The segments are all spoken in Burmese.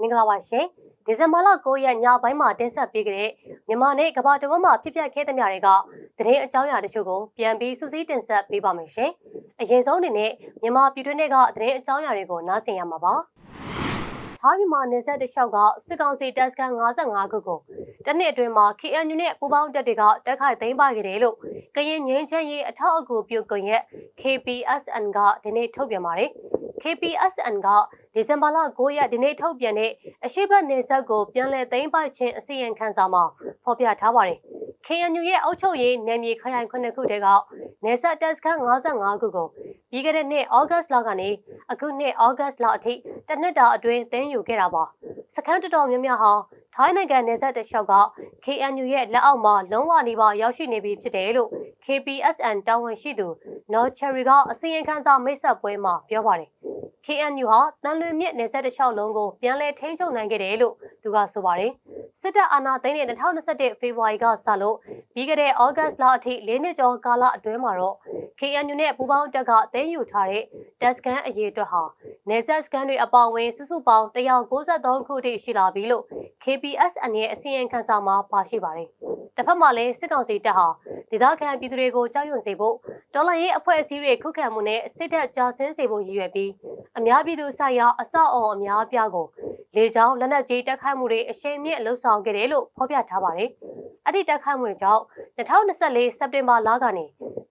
မင်္ဂလာပါရှင်ဒီဇင်ဘာလ9ရက်ညပိုင်းမှာတင်ဆက်ပေးခဲ့တဲ့မြန်မာနဲ့ကမ္ဘာတဝန်းမှာဖြစ်ပျက်ခဲ့သမျှတွေကသတင်းအကြောင်းအရာတချို့ကိုပြန်ပြီးစူးစီးတင်ဆက်ပေးပါမယ်ရှင်အရင်ဆုံးအနေနဲ့မြန်မာပြည်တွင်းတွေကသတင်းအကြောင်းအရာတွေကိုနားဆင်ရမှာပါထိုင်းမြန်မာနယ်စပ်တစ်လျှောက်ကစစ်ကောင်စီတပ်စခန်း55ခုကိုတနစ်အတွင်းမှာ KNU နဲ့ပူးပေါင်းတပ်တွေကတိုက်ခိုက်သိမ်းပိုက်ခဲ့တယ်လို့ကရင်ငင်းချမ်းရေးအထောက်အကူပြုကွန်ရက် KPSN ကဒီနေ့ထုတ်ပြန်ပါတယ် KPSN ကဒီဇင်ဘာလ9ရက်ဒီနေ့ထုတ်ပြန်တဲ့အရှိတ်ဘက်နေဆက်ကိုပြန်လည်သိမ်းပိုက်ခြင်းအစီရင်ခံစာမှာဖော်ပြထားပါတယ်။ KNU ရဲ့အုပ်ချုပ်ရေးနယ်မြေခရိုင်ခုနှစ်ခုတည်းကနေဆက်တက်စခန်း55ခုကိုပြီးခဲ့တဲ့နှစ်ဩဂတ်စ်လကနေအခုနှစ်ဩဂတ်စ်လအထိတစ်နှစ်တာအတွင်းသိမ်းယူခဲ့တာပါ။စခန်းတော်တော်များများဟာထိုင်းနိုင်ငံနယ်စပ်တလျှောက်က KNU ရဲ့လက်အောက်မှာလုံးဝနေပါရောက်ရှိနေပြီဖြစ်တယ်လို့ KPSN တာဝန်ရှိသူနော်ချယ်ရီကအစီရင်ခံစာမိတ်ဆက်ပွဲမှာပြောပါတယ်။ KNU ဟာတန်လွင်မြစ်နယ်စပ်တစ်လျှောက်လုံးကိုပြန်လည်ထိန်းချုပ်နိုင်ခဲ့တယ်လို့သူကဆိုပါတယ်။စစ်တပ်အာဏာသိမ်းတဲ့2021ဖေဖော်ဝါရီကစလို့ပြီးခဲ့တဲ့ဩဂတ်စ်လအထိ၄နှစ်ကျော်ကာလအတွင်းမှာတော့ KNU နဲ့ပူးပေါင်းတပ်ကသိမ်းယူထားတဲ့တပ်စခန်းအရေးအတွက်ဟာနေဆက်စခန်းတွေအပေါင်းဝင်စုစုပေါင်း193ခုထိရှိလာပြီလို့ KPSN ရဲ့အစီရင်ခံစာမှာပါရှိပါတယ်။တစ်ဖက်မှာလည်းစစ်ကောင်စီတပ်ဟာဒေသခံပြည်သူတွေကိုကြောက်ရွံ့စေဖို့တော်လှန်ရေးအဖွဲ့အစည်းတွေခုခံမှုနဲ့စစ်တပ်ကြာဆင်းစေဖို့ရည်ရွယ်ပြီး အများပြည်သူဆိုင်ရာအဆောက်အအုံအများအပြားကိုလေကြောင်းလက်နက်ကြီးတိုက်ခိုက်မှုတွေအရှိန်မြင့်လှုပ်ဆောင်ခဲ့တယ်လို့ဖော်ပြထားပါတယ်။အဲ့ဒီတိုက်ခိုက်မှုတွေကြောင့်2024စက်တင်ဘာလကနေ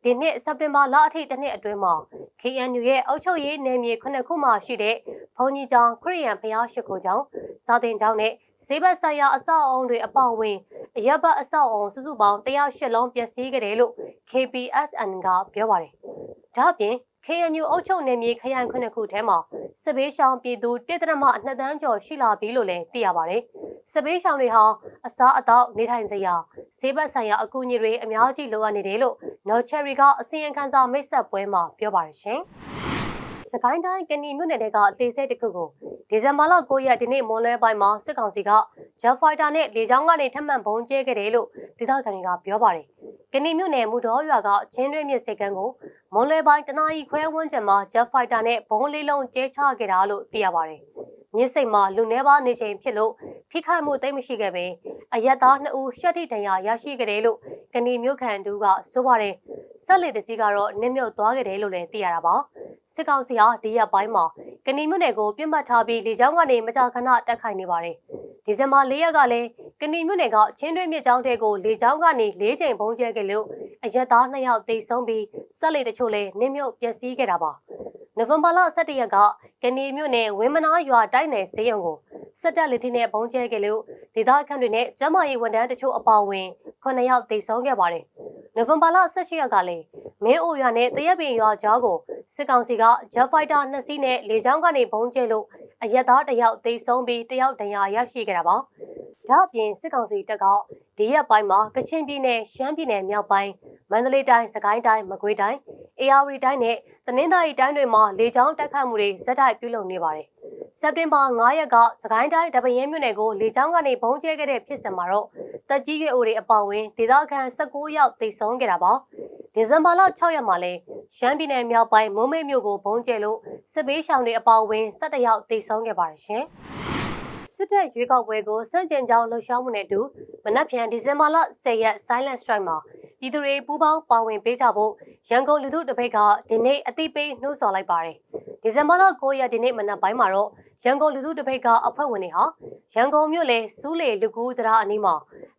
ဒီနှစ်စက်တင်ဘာလအထိတစ်နှစ်အတွင်းမှာ KNU ရဲ့အုပ်ချုပ်ရေးနယ်မြေခုနှစ်ခုမှာရှိတဲ့ဘုံကြီးကျောင်းခရီးရန်ဖျားရှိခိုးကျောင်းစာသင်ကျောင်းနဲ့ဈေးဘက်ဆိုင်ရာအဆောက်အအုံတွေအပေါအဝင်အရက်ဘတ်အဆောက်အုံစုစုပေါင်း108လုံးပျက်စီးခဲ့တယ်လို့ KPSN ကပြောပါတယ်။ဒါ့အပြင် KNU အုပ်ချုပ်နယ်မြေခရိုင်ခုနှစ်ခုထဲမှာစစ်ဘေးရှောင်ပြည်သူတစ်တရမ2တန်းကျော်ရှိလာပြီလို့လည်းသိရပါတယ်။စစ်ဘေးရှောင်တွေဟာအစားအသောက်နေထိုင်စရာဈေးဘက်ဆိုင်ရာအကူအညီတွေအများကြီးလိုအပ်နေတယ်လို့ No Cherry ကအစီရင်ခံစာမိတ်ဆက်ပွဲမှာပြောပါတယ်ရှင်။စကိုင်းတိုင်းကဏီမြို့နယ်ကလေဆိပ်တစ်ခုကိုဒီဇင်ဘာလ9ရက်ဒီနေ့မွန်လွဲပိုင်းမှာစစ်ကောင်စီက Jet Fighter နဲ့လေကြောင်းကနေထပ်မံပုံကျဲခဲ့တယ်လို့ဒေသခံတွေကပြောပါတယ်။ကဏီမြို့နယ်မူတော်ရွာကချင်းတွင်းမြစ်စိတ်ကမ်းကို မွန်လွဲပိုင်းတနာရီခွဲဝန်းကျင်မှာ Jet Fighter နဲ့ဘုံလေးလုံးကျဲချခဲ့တာလို့သိရပါတယ်။မြစ်စိတ်မှာလူနှဲပါနေချိန်ဖြစ်လို့ထိခိုက်မှုသိမ့်မရှိခဲ့ပဲအရက်သား2ဦးရှက်ထိဒဏ်ရာရရှိခဲ့တယ်လို့ကဏီမြို့ခံတူကဆိုပါတယ်။ဆက်လက်တစည်းကတော့နစ်မြုပ်သွားခဲ့တယ်လို့လည်းသိရတာပါ။စစ်ကောင်စီဟာဒီရက်ပိုင်းမှာကဏီမြို့နယ်ကိုပြစ်မှတ်ထားပြီးလေကြောင်းကနေမကြာခဏတက်ခိုင်နေပါတယ်။ဒီဇင်ဘာ၄ရက်ကလည်း ကဏီမြို့နယ်ကချင်းတွင်းမြစ်ကြောင်းတဲကိုလေကြောင်းကနေ၄ချိန်ပုံကျဲခဲ့လို့အရက်သား2ယောက်သေဆုံးပြီးဆက်လက်တချို့လည်းနစ်မြုပ်ပျက်စီးခဲ့တာပါ။နိုဝင်ဘာလ17ရက်ကကဏီမြို့နယ်ဝင်းမနာရွာတိုက်နယ်ဈေးရုံကိုစစ်တပ်လက်ထက်နဲ့ပုံကျဲခဲ့လို့ဒေသခံတွေနဲ့ကျမကြီးဝန်ထမ်းတချို့အပါအဝင်9ယောက်သေဆုံးခဲ့ပါတယ်။နိုဝင်ဘာလ18ရက်ကလည်းမင်းအိုရွာနဲ့တရက်ပင်ရွာကြားကိုစစ်ကောင်စီက Jet Fighter 2စီးနဲ့လေကြောင်းကနေပုံကျဲလို့အရက်သားတယောက်သေဆုံးပြီးတယောက်ဒဏ်ရာရရှိခဲ့တာပါ။ ဒါ့အပြင်စစ်ကောင်စီတပ်ကဒီရက်ပိုင်းမှာကချင်ပြည်နယ်ရှမ်းပြည်နယ်မြောက်ပိုင်းမန္တလေးတိုင်းစကိုင်းတိုင်းမကွေးတိုင်းအေရဝတီတိုင်းနဲ့တနင်္သာရီတိုင်းတွေမှာလေကြောင်းတိုက်ခတ်မှုတွေဇက်တိုက်ပြုလုပ်နေပါတယ်။စက်တင်ဘာ9ရက်ကစကိုင်းတိုင်းတပင်းမြို့နယ်ကိုလေကြောင်းကနေဘုံကျဲခဲ့တဲ့ဖြစ်စဉ်မှာတော့တက်ကြီးရွယ်အိုတွေအပောင်ဝင်ဒေသခံ19ယောက်သေဆုံးခဲ့တာပါ။ဒီဇင်ဘာလ6ရက်မှာလဲရှမ်းပြည်နယ်မြောက်ပိုင်းမုံမိတ်မြို့ကိုဘုံကျဲလို့စစ်ဘေးရှောင်တွေအပောင်ဝင်17ယောက်သေဆုံးခဲ့ပါတယ်ရှင်။ စစ်တပ်ရွေးကောက်ပွဲကိုစန့်ကျင်ကြောင်းလှုပ်ရှားမှုနဲ့အတူမနက်ဖြန်ဒီဇင်ဘာလ10ရက် Silent Strike မှာပြည်သူတွေပူးပေါင်းပါဝင်ပေးကြဖို့ရန်ကုန်လူထုတပိတ်ကဒီနေ့အသိပေးနှိုးဆော်လိုက်ပါတယ်။ဒီဇင်ဘာလ9ရက်ဒီနေ့မနက်ပိုင်းမှာတော့ရန်ကုန်လူထုတပိတ်ကအဖွဲ့ဝင်တွေဟာရန်ကုန်မြို့လေစူးလေလူကူးတရားအနီးမှာ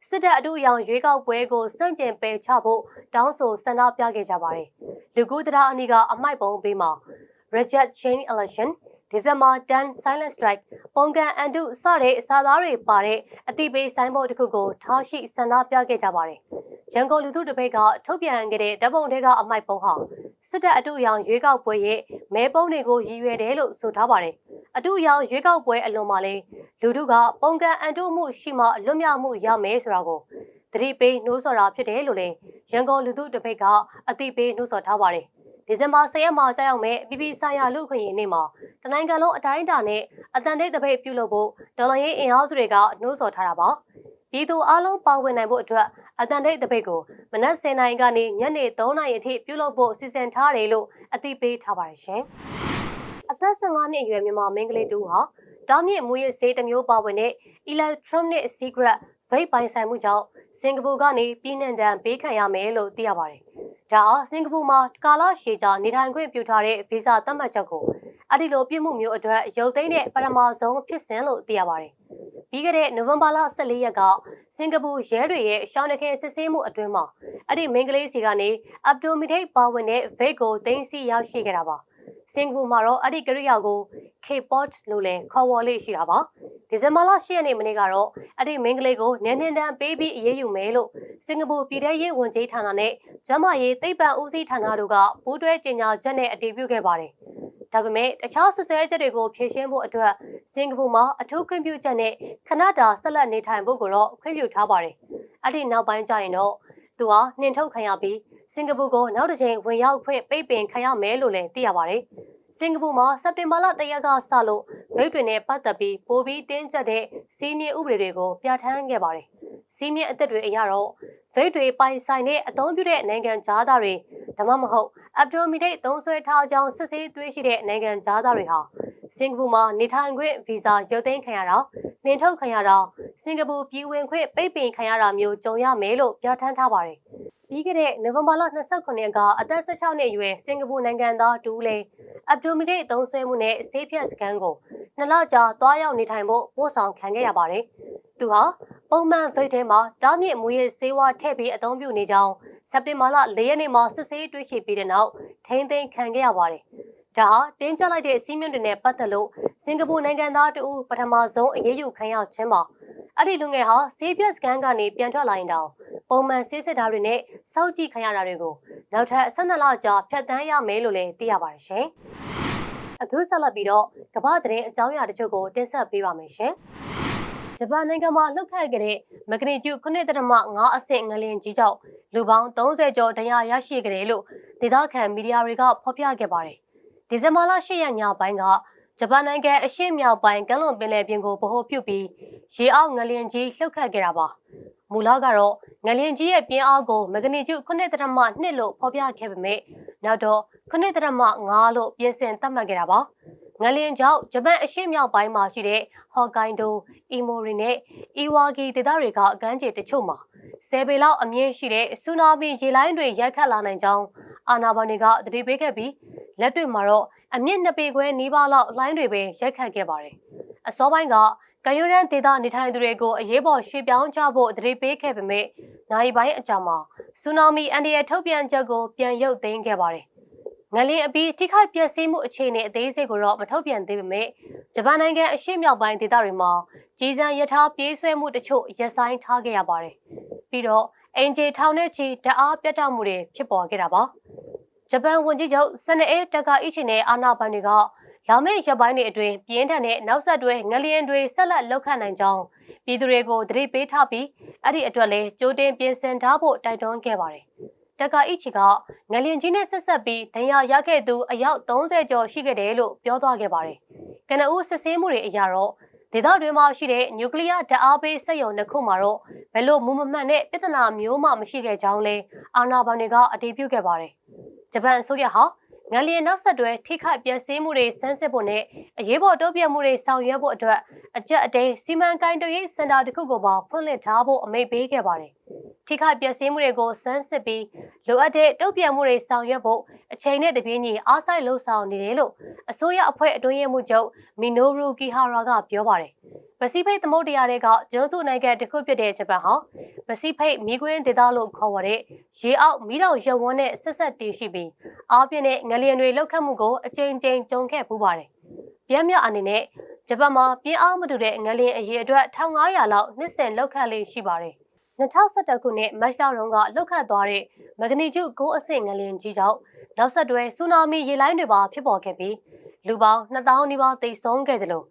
စစ်တပ်အထူးအယောင်ရွေးကောက်ပွဲကိုစန့်ကျင်ပယ်ချဖို့တောင်းဆိုဆန္ဒပြခဲ့ကြပါတယ်။လူကူးတရားအနီးကအမိုက်ပုံပေးမှာ Reject Chain Election ဒီဇင်ဘာ10 Silent Strike ပုံကန်အန်တုစတဲ့အစာသားတွေပါတဲ့အတိပေးဆိုင်ဘုတ်တစ်ခုကိုထားရှိဆန္ဒပြခဲ့ကြပါတယ်။ရန်ကုန်လူထုတပိတ်ကထုတ်ပြန်ခဲ့တဲ့ဓာတ်ပုံတွေကအမိုက်ပုံဟာစစ်တပ်အတူအယောင်ရွေးကောက်ပွဲရဲ့မဲပုံးတွေကိုရည်ရွယ်တယ်လို့ဆိုထားပါတယ်။အတူအယောင်ရွေးကောက်ပွဲအလွန်မှာလဲလူထုကပုံကန်အန်တုမှုရှိမှလွတ်မြောက်မှုရမယ်ဆိုတာကိုသတိပေးနှိုးဆော်တာဖြစ်တယ်လို့လည်းရန်ကုန်လူထုတပိတ်ကအသိပေးနှိုးဆော်ထားပါတယ်။ ဒီဇင်ဘာ10ရက်မှာကြာရောက်မဲ့ပြည်ပဆိုင်ရာလူခွင့်ရေးနေ့မှာတနိုင်ငံလုံးအတိုင်းအတာနဲ့အတန်တိတ်တပိတ်ပြုလုပ်ဖို့ဒေါ်လာရေးအင်အားစုတွေကနှိုးဆော်ထားတာပါပြည်သူအလုံးပါဝင်နိုင်ဖို့အတွက်အတန်တိတ်တပိတ်ကိုမနက်10:00နာရီကနေညနေ3:00နာရီအထိပြုလုပ်ဖို့စီစဉ်ထားတယ်လို့အသိပေးထားပါတယ်ရှင်အသက်15နှစ်အရွယ်မြန်မာမင်းကလေးတူဟာတားမြစ်မူရစ်ဆေးတစ်မျိုးပါဝင်တဲ့ electronic cigarette vape ပိုင်ဆိုင်မှုကြောင့်စင်ကာပူကနေပြည်နှံတံပေးခံရမယ်လို့သိရပါတယ်။ ဒါဟာစင်ကာပူမှာကာလရှည်ကြာနေထိုင်ခွင့်ပြုထားတဲ့ဗီဇသတ်မှတ်ချက်ကိုအဲ့ဒီလိုပြစ်မှုမျိုးအတွက်ရုပ်သိမ်းတဲ့ပထမဆုံးဖြစ်စဉ်လို့သိရပါတယ်။ပြီးခဲ့တဲ့နိုဝင်ဘာလ14ရက်ကစင်ကာပူရဲတွေရဲ့ရှောင်းတခဲစစ်ဆေးမှုအတွင်းမှာအဲ့ဒီမိန်းကလေးစီကနေအပ်တိုမီတိတ်ပါဝင်တဲ့ vape ကိုသိမ်းဆည်းရရှိခဲ့တာပါ။ စင်ကာပူမှာတော့အဲ့ဒီကရိယာကို K-pop လို့လည်းခေါ်ဝေါ်လေးရှိတာပါ။ဒီဇင်ဘာလ10ရက်နေ့မနေ့ကတော့အဲ့ဒီမိန်းကလေးကိုနန်းနန်းတန်းပေးပြီးအရေးယူမယ်လို့စင်ကာပူပြည်ထရေးဝန်ကြီးဌာနနဲ့ဂျမရေးသိပ္ပံဦးစီးဌာနတို့ကပူးတွဲကြေညာချက်နဲ့အတည်ပြုခဲ့ပါတယ်။ဒါပေမဲ့တခြားဆွဆွဲချက်တွေကိုဖြေရှင်းဖို့အတွက်စင်ကာပူမှာအထူးခွင့်ပြုချက်နဲ့ခဏတာဆက်လက်နေထိုင်ဖို့ကိုတော့ခွင့်ပြုထားပါတယ်။အဲ့ဒီနောက်ပိုင်းကျရင်တော့သူဟာနှင်ထုတ်ခံရပြီး စင်ကာပူကိုနောက်တစ်ချိန်ဝင်ရောက်ခွင့်ပိတ်ပင်ခံရမယ်လို့လည်းသိရပါတယ်။စင်ကာပူမှာစက်တင်ဘာလ၁ရက်ကစလို့ဗိတ်တွေနဲ့ပတ်သက်ပြီးပိုပြီးတင်းကျပ်တဲ့စီးမြင့်ဥပဒေတွေကိုပြဋ္ဌာန်းခဲ့ပါတယ်။စီးမြင့်အသက်တွေအရတော့ဗိတ်တွေပိုင်ဆိုင်တဲ့အသုံးပြုတဲ့နိုင်ငံသားတွေဒါမှမဟုတ်အပ်တိုမီတိတ်သုံးဆွဲထားကြောင်းစစ်ဆေးတွေ့ရှိတဲ့နိုင်ငံသားတွေဟာစင်ကာပူမှာနေထိုင်ခွင့်ဗီဇာရုပ်သိမ်းခံရတာနှင်ထုတ်ခံရတာစင်ကာပူပြည်ဝင်ခွင့်ပိတ်ပင်ခံရတာမျိုးကြုံရမယ်လို့ပြဋ္ဌာန်းထားပါတယ်။ ပြီးခဲ့တဲ့နိုဝင်ဘာလ29ရက်က အသက်16နှစ်အရွယ်စင်ကာပူနိုင်ငံသားတူလေးအပ်တိုမီတိတ်သုံးဆွဲမှုနဲ့ဆေးဖြတ်စကန်ကိုနှစ်လကြာသွားရောက်နေထိုင်ဖို့ပို့ဆောင်ခံခဲ့ရပါတယ်။သူဟာပုံမှန်ဗိတ်ထဲမှာတားမြစ်မူရဲ့ဆေးဝါးထည့်ပြီးအသုံးပြုနေကြောင်းစက်တင်ဘာလ၄ရက်နေ့မှာစစ်ဆေးတွေ့ရှိပြီးတဲ့နောက်ထိန်းသိမ်းခံခဲ့ရပါတယ်။ဒါဟာတင်းကျပ်လိုက်တဲ့စီးမြင့်တွေနဲ့ပတ်သက်လို့စင်ကာပူနိုင်ငံသားတူပထမဆုံးအရေးယူခံရခြင်းပါအဲ့ဒီလူငယ်ဟာဆေးပြက်စကန်ကနေပြန်ထွက်လာရင်တောင် ပုံမှန်ဆေးစစ်တာတွေနဲ့စောင့်ကြည့်ခံရတာတွေကိုနောက်ထပ်12လကြာဖြတ်တန်းရမယ်လို့လည်းသိရပါတယ်ရှင်။အခုဆက်လက်ပြီးတော့ကမ္ဘာသတင်းအကြောင်းအရာတချို့ကိုတင်ဆက်ပေးပါမယ်ရှင်။ဂျပန်နိုင်ငံမှာလှုပ်ခတ်ခဲ့တဲ့မဂနီကျူ9.5အဆင့်ငလျင်ကြီးကြောင့်လူပေါင်း30ကျော်ဒဏ်ရာရရှိခဲ့တယ်လို့ဒေသခံမီဒီယာတွေကဖော်ပြခဲ့ပါတယ်။ဒီဇင်ဘာလ10ရက်ညပိုင်းကဂျပန်နိုင်ငံအရှေ့မြောက်ပိုင်းကမ်းလွန်ပင်လယ်ပြင်ကိုဗဟိုပြုပြီးရေအောက်ငလျင်ကြီးလှုပ်ခတ်ခဲ့တာပါ။ မူလကတော့ငလျင်ကြီးရဲ့ပြင်းအားကိုမဂနီကျူ9.2လို့ဖော်ပြခဲ့ပေမဲ့နောက်တော့9.5လို့ပြင်ဆင်သတ်မှတ်ခဲ့တာပါ။ငလျင်ကြောင့်ဂျပန်အရှေ့မြောက်ပိုင်းမှာရှိတဲ့ဟော်ကိုင်ဒို၊အီမိုရီနဲ့အီဝါဂီဒေသတွေကအကမ်းခြေတချို့မှာဆယ်ပေလောက်အမြင့်ရှိတဲ့ဆူနာမီရေလိုင်းတွေရိုက်ခတ်လာနိုင်ကြောင်းအာနာဘန်တွေကသတိပေးခဲ့ပြီးလက်တွေ့မှာတော့အမြင့်နှစ်ပေခွဲနီးပါးလောက်လိုင်းတွေပဲရိုက်ခတ်ခဲ့ပါတယ်။အစောပိုင်းက ကယူရန်ဒေသနေထိုင်သူတွေကိုအရေးပေါ်ရွှေ့ပြောင်းကြဖို့သတိပေးခဲ့ပေမဲ့နိုင်ပိုင်းအကြောင်းမှာဆူနာမီအန်ဒီရဲ့ထုတ်ပြန်ချက်ကိုပြန်ရုပ်သိမ်းခဲ့ပါတယ်။ငလင်းအပြီးထိခိုက်ပျက်စီးမှုအခြေအနေအသေးစိတ်ကိုတော့မထုတ်ပြန်သေးပေမဲ့ဂျပန်နိုင်ငံအရှေ့မြောက်ပိုင်းဒေသတွေမှာကြီးစံရထားပြေးဆွဲမှုတချို့ရပ်ဆိုင်းထားခဲ့ရပါတယ်။ပြီးတော့အင်ဂျီထောင်နဲ့ချီတအားပြတ်တောက်မှုတွေဖြစ်ပေါ်ခဲ့တာပါ။ဂျပန်ဝန်ကြီးချုပ်ဆန်အေတကာအီချီနဲ့အာနာဘန်တွေက လာမယ့်ရက်ပိုင်းတွေအတွင်းပြင်းထန်တဲ့နောက်ဆက်တွဲငလျင်တွေဆက်လက်လှုပ်ခတ်နိုင်ကြောင်းပြည်သူတွေကိုသတိပေးထားပြီးအဲ့ဒီအတွက်လည်းကြိုတင်ပြင်ဆင်ထားဖို့တိုက်တွန်းခဲ့ပါတယ်။တက္ကအီချီကငလျင်ကြီးနဲ့ဆက်ဆက်ပြီးဒဏ်ရာရခဲ့သူအယောက်30ကျော်ရှိခဲ့တယ်လို့ပြောသွားခဲ့ပါတယ်။ကနဦးစစ်ဆေးမှုတွေအရတော့ဒေသတွင်းမှာရှိတဲ့နျူကလ িয়ার ဓာတ်အားပေးစက်ရုံတစ်ခုမှာတော့ဘယ်လိုမူမမှန်တဲ့ပြဿနာမျိုးမှမရှိခဲ့ကြောင်းလဲအာဏာပိုင်တွေကအတည်ပြုခဲ့ပါတယ်။ဂျပန်အစိုးရဟာ ငလျင်နောက်ဆက်တွဲထိခိုက်ပျက်စီးမှုတွေဆန်းစစ်ဖို့နဲ့အရေးပေါ်တုံ့ပြန်မှုတွေဆောင်ရွက်ဖို့အတွက်အကြက်အတိန်စီမံကိန်းတွေစင်တာတစ်ခုကိုပါဖွင့်လှစ်ထားဖို့အမိန့်ပေးခဲ့ပါတယ်။ထိခိုက်ပျက်စီးမှုတွေကိုဆန်းစစ်ပြီးလိုအပ်တဲ့တုံ့ပြန်မှုတွေဆောင်ရွက်ဖို့အချိန်နဲ့တပြေးညီအားစိုက်လှုံ့ဆော်နေတယ်လို့အစိုးရအဖွဲ့အတွင်းရေးမှူးချုပ်မီနိုရူကီဟာရာကပြောပါတယ်။ ပစိဖိတ်သမုဒ္ဒရာတွေကဂျွန်းစုနိုင်ငံတစ်ခုဖြစ်တဲ့ဂျပန်ဟာပစိဖိတ်မီးကွင်းဒေသလို့ခေါ်ဝတဲ့ရေအောက်မီးတောင်ရုပ်ဝန်းနဲ့ဆက်ဆက်တည်ရှိပြီးအားပြင်းတဲ့ငလျင်တွေလှုပ်ခတ်မှုကိုအကြိမ်ကြိမ်ကြုံခဲ့ပူးပါတယ်။ပြင်းမြအနေနဲ့ဂျပန်မှာပြင်းအားမတူတဲ့ငလျင်အရေအတွက်1500လောက်နှစ်စဉ်လှုပ်ခတ်လေးရှိပါတယ်။2011ခုနှစ်မတ်လတုန်းကလှုပ်ခတ်သွားတဲ့မဂနီကျု9အဆင့်ငလျင်ကြီးကြောင့်နောက်ဆက်တွဲဆူနာမီရေလိုင်းတွေပါဖြစ်ပေါ်ခဲ့ပြီးလူပေါင်း2000နီးပါးသေဆုံးခဲ့တယ်လို့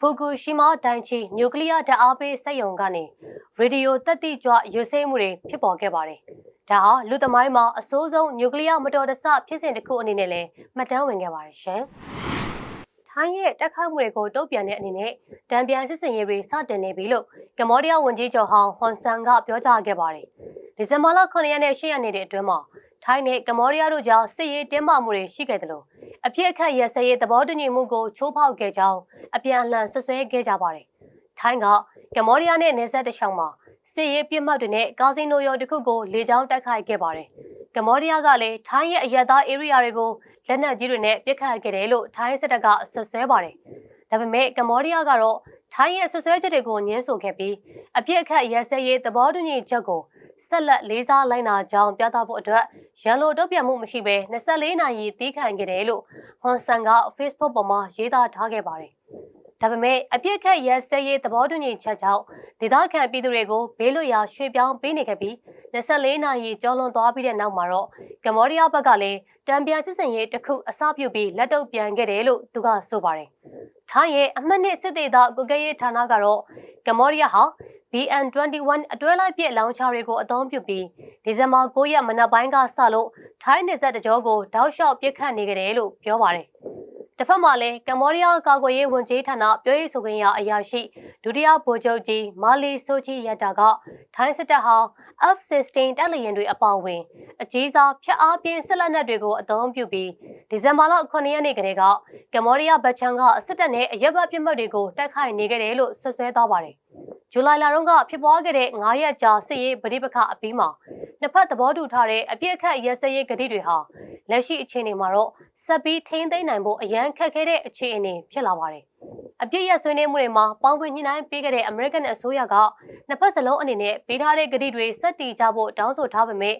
ဖူကူရှီမာဒိုင်ချီနျူကလ িয়ার ဓာတ်အားပေးစက်ရုံကနေရေဒီယိုတက်တိကြွရွေးစိမှုတွေဖြစ်ပေါ်ခဲ့ပါတယ်။ဒါဟာလူသမိုင်းမှာအဆိုးဆုံးနျူကလ িয়ার မတော်တဆဖြစ်စဉ်တစ်ခုအနေနဲ့လည်းမှတ်တမ်းဝင်ခဲ့ပါတယ်ရှင်။ထိုင်းရဲ့တက်ခတ်မှုတွေကိုတုံ့ပြန်တဲ့အနေနဲ့တံပြန်စစ်စင်ရေးတွေစတင်နေပြီလို့ကမ္ဘောဒီးယားဝန်ကြီးချုပ်ဟောင်းဟွန်ဆန်ကပြောကြားခဲ့ပါတယ်။ဒီဇင်ဘာလ9ရက်နဲ့10ရက်နေ့တွေအတွင်းမှာထိုင်းနဲ့ကမ္ဘောဒီးယားတို့ကြားစစ်ရေးတင်းမာမှုတွေရှိခဲ့တယ်လို့ အအပြစ်အခတ်ရစရေးသဘောတူညီမှုကိုချိုးဖောက်ခဲ့ကြောင်းအပြန်အလှန်ဆွဆွဲခဲ့ကြပါတယ်။ထိုင်းကကမ္ဘောဒီးယားနဲ့နယ်စပ်တစ်လျှောက်မှာစစ်ရေးပြစ်မှတ်တွေနဲ့ကာစီနိုရော်တစ်ခုကိုလေကြောင်းတိုက်ခိုက်ခဲ့ပါတယ်။ကမ္ဘောဒီးယားကလည်းထိုင်းရဲ့အရက်သား area တွေကိုလက်နက်ကြီးတွေနဲ့ပစ်ခတ်ခဲ့တယ်လို့ထိုင်းစစ်တပ်ကဆွဆွဲပါတယ်။ဒါပေမဲ့ကမ္ဘောဒီးယားကတော့ထိုင်းရဲ့ဆွဆွဲချက်တွေကိုညှင်းဆိုခဲ့ပြီးအပြစ်အခတ်ရစရေးသဘောတူညီချက်ကို ဆက်လက်လေးစားလိုက်နာကြောင်းပြသဖို့အတွက်ရန်လိုတုံ့ပြန်မှုမရှိဘဲ24နာရီတီးခံခဲ့တယ်လို့ဟွန်ဆန်က Facebook ပေါ်မှာရေးသားထားခဲ့ပါတယ်။ဒါပေမဲ့အပြစ်ခတ်ရဲစဲရေးသဘောတူညီချက်ကြောင့်ဒေသခံပြည်သူတွေကိုဘေးလွတ်ရာရွှေ့ပြောင်းပေးနေခဲ့ပြီး24နာရီကျော်လွန်သွားပြီးတဲ့နောက်မှာတော့ကမ္ဘောဒီးယားဘက်ကလည်းတံပြန်စစ်စင်ရေးတစ်ခုအစပြုပြီးလက်တုပ်ပြန်ခဲ့တယ်လို့သူကဆိုပါတယ်။ထိုင်းရဲ့အမှတ်နှစ်စစ်သေးသားကုကဲရေးဌာနကတော့ကမ္ဘောဒီးယားဟာ BN21 အတွဲလိုက်ပြည့်လောင်ချာတွေကိုအသုံးပြုပြီးဒီဇင်ဘာ9ရက်မနက်ပိုင်းကစလို့ထိုင်းနယ်စပ်တကြောကိုတောက်လျှောက်ပြစ်ခတ်နေကြတယ်လို့ပြောပါတယ်။တစ်ဖက်မှာလည်းကမ္ဘောဒီးယားကာကွယ်ရေးဝန်ကြီးဌာနပြောရေးဆိုခွင့်ရအရာရှိဒုတိယဗိုလ်ချုပ်ကြီးမာလီဆိုချီယတာကထိုင်းစစ်တပ်ဟာ F-16 တပ်လျင်တွေအပါအဝင် အကြီးစားဖျက်အားပြင်းဆက်လက်နက်တွေကိုအသုံးပြုပြီးဒီဇင်ဘာလ9ရက်နေ့ကလေးကကမ္ဘောဒီးယားဗချန်ကစစ်တပ်နဲ့အရက်ဘတ်ပြစ်မှတ်တွေကိုတိုက်ခိုက်နေကြတယ်လို့ဆွဆွဲသွားပါတယ်။ ဇူလိုင်လတုန်းကဖြစ်ပွားခဲ့တဲ့9ရက်ကြာစစ်ရေးပဋိပက္ခအပြီးမှာနှစ်ဖက်သဘောတူထားတဲ့အပြစ်အခတ်ရဲစရေးဂတိတွေဟာလက်ရှိအခြေအနေမှာတော့ဆက်ပြီးထိန်းသိမ်းနိုင်ဖို့အရန်ခက်ခဲတဲ့အခြေအနေဖြစ်လာပါတယ်။အပြစ်ရဆွေးနွေးမှုတွေမှာပေါင်းခွင့်ညှိနှိုင်းပေးခဲ့တဲ့အမေရိကန်အစိုးရကနှစ်ဖက်စလုံးအနေနဲ့ပေးထားတဲ့ဂတိတွေစက်တီကြဖို့တောင်းဆိုထားပေမဲ့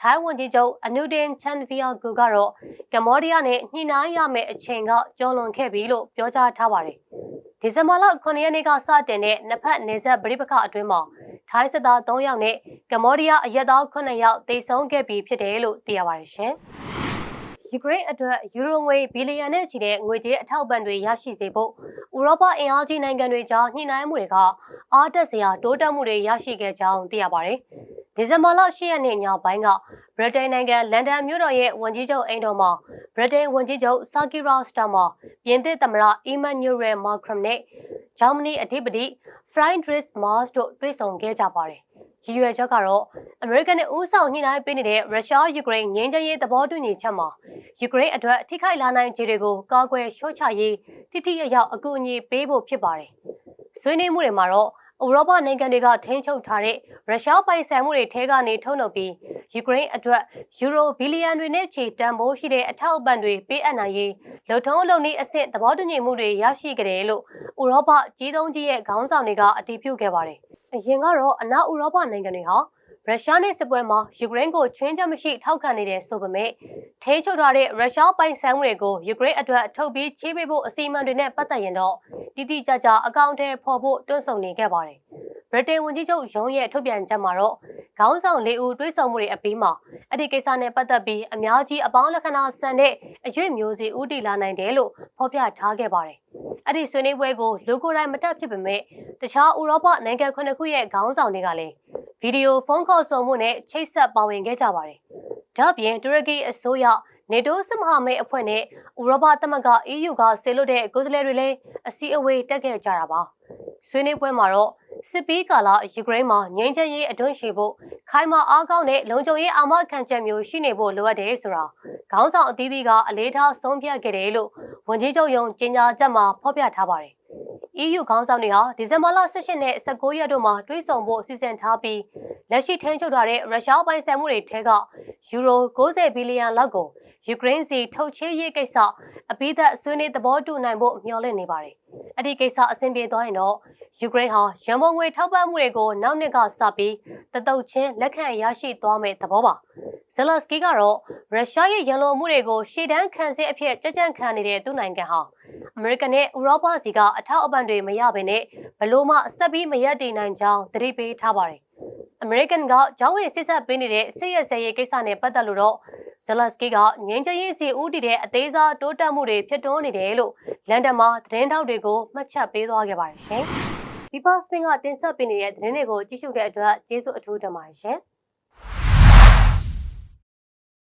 ထိုင်းဝန်ကြီးချုပ်အနုဒင်ချန်ဗီယာဂူကတော့ကမ္ဘောဒီးယားနဲ့ညှိနှိုင်းရမယ့်အချိန်ကကျော်လွန်ခဲ့ပြီလို့ပြောကြားထားပါတယ်။ ဒီဇင်ဘာလ9ရက်နေ့ကစတင်တဲ့နှစ်ဖက်နေဆက်ပရိပခအတွင်းမှာထိုင်းစစ်သား3ယောက်နဲ့ကမ္ဘောဒီးယားအရက်သား9ယောက်တေဆုံးခဲ့ပြီးဖြစ်တယ်လို့သိရပါတယ်ရှင်။ ယူကရိန်းအတွက်ယူရိုငွေဘီလီယံနဲ့ချီတဲ့ငွေကြေးအထောက်ပံ့တွေရရှိစေဖို့ဥရောပအင်အားကြီးနိုင်ငံတွေကြားညှိနှိုင်းမှုတွေကအားတက်စရာတိုးတက်မှုတွေရရှိခဲ့ကြောင်းသိရပါတယ်။ဒီဇင်ဘာလ10ရက်နေ့ညပိုင်းကဗြိတိန်နိုင်ငံလန်ဒန်မြို့တော်ရဲ့ဝန်ကြီးချုပ်အိမ်တော်မှာဗြိတိန်ဝန်ကြီးချုပ်ဆာကီရာစတာမာပြင်သစ်သမ္မတအီမန်နျူရယ်မာခရမ်နဲ့ဂျာမနီအဓိပတိဖရိုင်းဒရစ်မာ့စ်တို့တွေ့ဆုံခဲ့ကြပါတယ်။ ရည်ရွယ်ချက်ကတော့အမေရိကန်နဲ့ဦးဆောင်ညှိနှိုင်းပေးနေတဲ့ရုရှားယူကရိန်းငြိမ်းချမ်းရေးသဘောတူညီချက်မှာယူကရိန်းအတွက်ထိခိုက်လာနိုင်ခြေတွေကိုကာကွယ်ရှော့ချရေးတိတိယရောက်အကူအညီပေးဖို့ဖြစ်ပါတယ်။ဆွေးနွေးမှုတွေမှာတော့ဥရောပနိုင်ငံတွေကထိန်းချုပ်ထားတဲ့ရုရှားပိုင်ဆိုင်မှုတွေထဲကနေထုတ်လုပ်ပြီးယူကရိန်းအတွက်ယူရိုဘီလီယံတွေနဲ့ချီတန်ဖိုးရှိတဲ့အထောက်အပံ့တွေပေးအပ်နိုင်ရေးလုံထုံးလုံနည်းအဆင့်သဘောတူညီမှုတွေရရှိကြတယ်လို့ဥရောပကြီးသုံးကြီးရဲ့ခေါင်းဆောင်တွေကအတည်ပြုခဲ့ပါတယ်။ အရင်ကတော့အနောက်ဥရောပနိုင်ငံတွေဟာရုရှားနဲ့စစ်ပွဲမှာယူကရိန်းကိုချွင်းချက်မရှိထောက်ခံနေတဲ့ဆိုပေမဲ့ထိန်းချုပ်ထားတဲ့ရုရှားပိုင်ဆိုင်မှုတွေကိုယူကရိန်းအတွက်ထုတ်ပြီးချေးပေးဖို့အစီအမံတွေနဲ့ပတ်သက်ရင်တော့တိတိကျကျအကောင့်ထဲပေါ်ဖို့တွန်းဆုံနေခဲ့ပါတယ်။ ဗြိတိန်ဝန်ကြီးချုပ်ရုံးရဲ့ထုတ်ပြန်ချက်မှာတော့ခေါင်းဆောင်လေးဦးတွဲဆောင်မှုတွေအပြီးမှာအဲ့ဒီကိစ္စနဲ့ပတ်သက်ပြီးအများကြီးအပေါင်းလက္ခဏာဆန်တဲ့အရွေ့မျိုးစီဦးတည်လာနိုင်တယ်လို့ဖော်ပြထားခဲ့ပါတယ်။အဲ့ဒီဆွေးနွေးပွဲကိုလူကိုယ်တိုင်မတက်ဖြစ်ပေမဲ့တခြားဥရောပနိုင်ငံခုနှစ်ခုရဲ့ခေါင်းဆောင်တွေကလည်းဗီဒီယိုဖုန်းခေါ်ဆိုမှုနဲ့ချိတ်ဆက်ပါဝင်ခဲ့ကြပါတယ်။ဒါ့ပြင်တူရကီအစိုးရနေတိုးစစ်မဟာမိတ်အဖွဲ့နဲ့ဥရောပသမဂ္ဂ EU ကဆေလွတ်တဲ့ကိုယ်စားလှယ်တွေလည်းအစည်းအဝေးတက်ခဲ့ကြတာပါ။ဆွေးနွေးပွဲမှာတော့ စစ်ပီးကာလာယူကရိန်းမှာငြိမ်းချမ်းရေးအတွင်းရှိဖို့ခိုင်မာအားကောင်းတဲ့လုံခြုံရေးအာမခံချက်မျိုးရှိနေဖို့လိုအပ်တယ်ဆိုတာခေါင်းဆောင်အသီးသီးကအလေးထားဆုံးဖြတ်ခဲ့တယ်လို့ဝန်ကြီးချုပ်ယုံကြေညာချက်မှာဖော်ပြထားပါတယ်။ EU ခေါင်းဆောင်တွေဟာဒီဇင်ဘာလ18နဲ့19ရက်တို့မှာတွဲဆုံဖို့စီစဉ်ထားပြီးလက်ရှိထင်းချုပ်ထားတဲ့ရုရှားပိုင်ဆိုင်မှုတွေထဲကယူရို90ဘီလီယံလောက်ကိုယူကရိန်းစီထုတ်ချေးရေးကိစ္စအပိသက်ဆွေးနွေးသဘောတူနိုင်ဖို့မျှော်လင့်နေပါတယ်။အဲ့ဒီကိစ္စအဆင်ပြေသွားရင်တော့ ယူကရိန်းဟာရန်ပုံငွေထောက်ပံ့မှုတွေကိုနောက်နှစ်ကစပြီးတတုတ်ချင်းလက်ခံရရှိသွားမယ့်သဘောပါ။ဇလစကီကတော့ရုရှားရဲ့ရန်လိုမှုတွေကိုရှေ့တန်းခံစစ်အဖြစ်ကြကြံ့ခံနေတဲ့သူ့နိုင်ငံဟာအမေရိကန်နဲ့ဥရောပစီကအထောက်အပံ့တွေမရဘဲနဲ့ဘလို့မှဆက်ပြီးမရက်တည်နိုင်ကြောင်းသတိပေးထားပါတယ်။အမေရိကန်ကဂျောင်းဝင်စစ်ဆက်ပေးနေတဲ့စစ်ရဲဆဲရေးကိစ္စနဲ့ပတ်သက်လို့တော့ဇလစကီကငင်းချရေးစီဦးတည်တဲ့အသေးစားတိုးတက်မှုတွေဖြစ်တွန်းနေတယ်လို့လန်ဒန်မှာသတင်းထောက်တွေကိုမှတ်ချက်ပေးသွားခဲ့ပါတယ်ရှင်။ People Spin ကတင်ဆက်ပေးနေတဲ့သတင်းတွေကိုကြည့်ရှုတဲ့အတွက်ကျေးဇူးအထူးတင်ပါတယ်ရှင်။